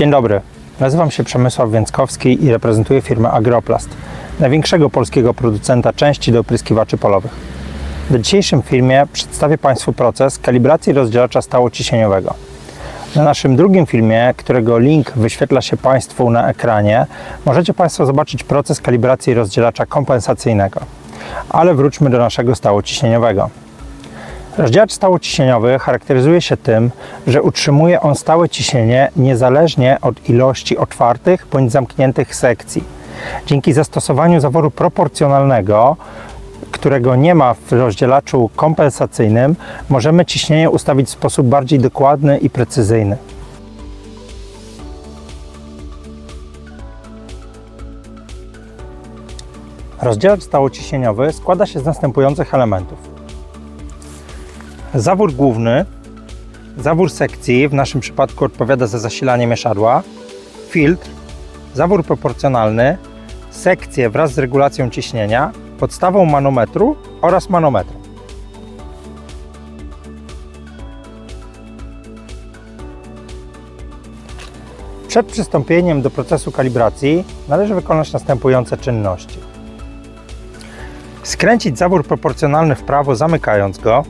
Dzień dobry, nazywam się Przemysław Więckowski i reprezentuję firmę Agroplast, największego polskiego producenta części do opryskiwaczy polowych. W dzisiejszym filmie przedstawię Państwu proces kalibracji rozdzielacza stałociśnieniowego. Na naszym drugim filmie, którego link wyświetla się Państwu na ekranie, możecie Państwo zobaczyć proces kalibracji rozdzielacza kompensacyjnego. Ale wróćmy do naszego stałociśnieniowego. Rozdzielacz stałociśnieniowy charakteryzuje się tym, że utrzymuje on stałe ciśnienie niezależnie od ilości otwartych bądź zamkniętych sekcji. Dzięki zastosowaniu zaworu proporcjonalnego, którego nie ma w rozdzielaczu kompensacyjnym, możemy ciśnienie ustawić w sposób bardziej dokładny i precyzyjny. Rozdzielacz stałociśnieniowy składa się z następujących elementów. Zawór główny, zawór sekcji, w naszym przypadku odpowiada za zasilanie mieszadła, filtr, zawór proporcjonalny, sekcje wraz z regulacją ciśnienia, podstawą manometru oraz manometr. Przed przystąpieniem do procesu kalibracji należy wykonać następujące czynności. Skręcić zawór proporcjonalny w prawo, zamykając go.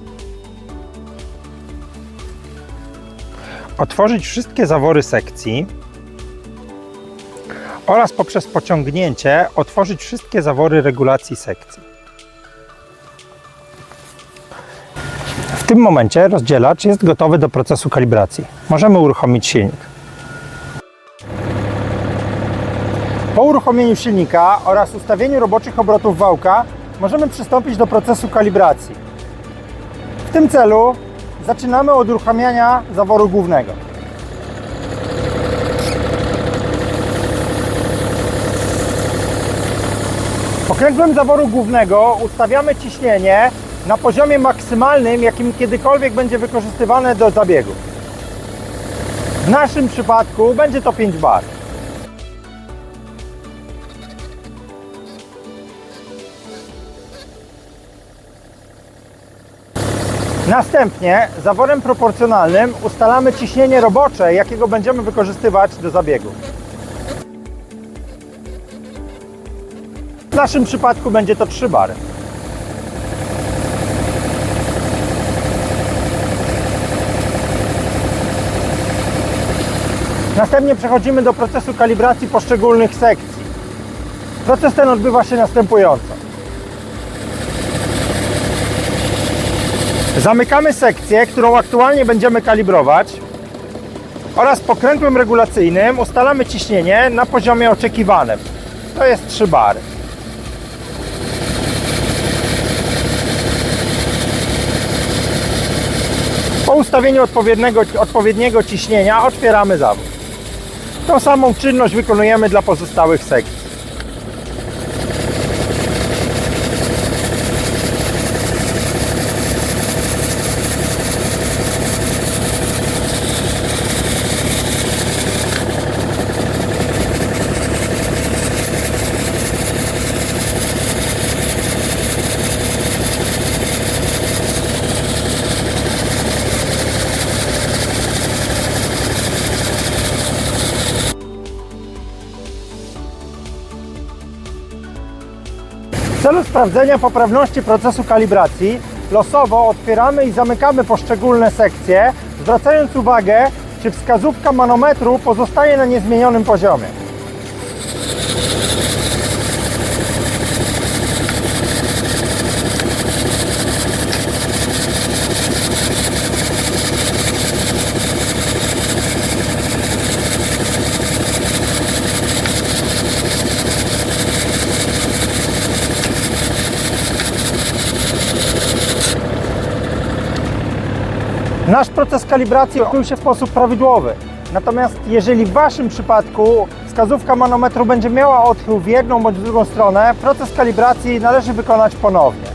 Otworzyć wszystkie zawory sekcji oraz poprzez pociągnięcie otworzyć wszystkie zawory regulacji sekcji. W tym momencie rozdzielacz jest gotowy do procesu kalibracji. Możemy uruchomić silnik. Po uruchomieniu silnika oraz ustawieniu roboczych obrotów wałka możemy przystąpić do procesu kalibracji. W tym celu zaczynamy od uruchamiania zaworu głównego. Okręgłem zaworu głównego ustawiamy ciśnienie na poziomie maksymalnym, jakim kiedykolwiek będzie wykorzystywane do zabiegu. W naszym przypadku będzie to 5 bar. Następnie zaworem proporcjonalnym ustalamy ciśnienie robocze, jakiego będziemy wykorzystywać do zabiegu. W naszym przypadku będzie to 3 bary. Następnie przechodzimy do procesu kalibracji poszczególnych sekcji. Proces ten odbywa się następująco. Zamykamy sekcję, którą aktualnie będziemy kalibrować oraz pokrętłem regulacyjnym ustalamy ciśnienie na poziomie oczekiwanym. To jest 3 bary. Po ustawieniu odpowiedniego, odpowiedniego ciśnienia otwieramy zawór. Tą samą czynność wykonujemy dla pozostałych sekcji. W celu sprawdzenia poprawności procesu kalibracji losowo otwieramy i zamykamy poszczególne sekcje, zwracając uwagę, czy wskazówka manometru pozostaje na niezmienionym poziomie. Nasz proces kalibracji odbył się w sposób prawidłowy. Natomiast jeżeli w Waszym przypadku wskazówka manometru będzie miała odchył w jedną bądź w drugą stronę, proces kalibracji należy wykonać ponownie.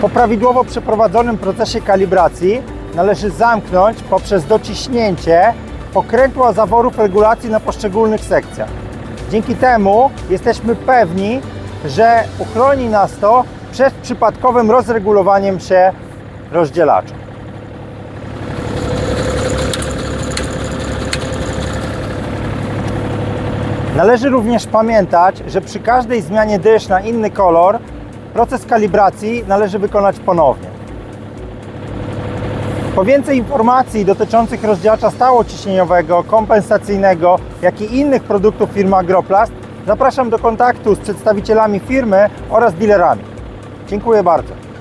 Po prawidłowo przeprowadzonym procesie kalibracji należy zamknąć poprzez dociśnięcie pokrętła zaworów regulacji na poszczególnych sekcjach. Dzięki temu jesteśmy pewni, że uchroni nas to przed przypadkowym rozregulowaniem się rozdzielacza. Należy również pamiętać, że przy każdej zmianie dysz na inny kolor proces kalibracji należy wykonać ponownie. Po więcej informacji dotyczących rozdzielacza stałociśnieniowego, kompensacyjnego, jak i innych produktów firmy Agroplast zapraszam do kontaktu z przedstawicielami firmy oraz dealerami. Dziękuję bardzo.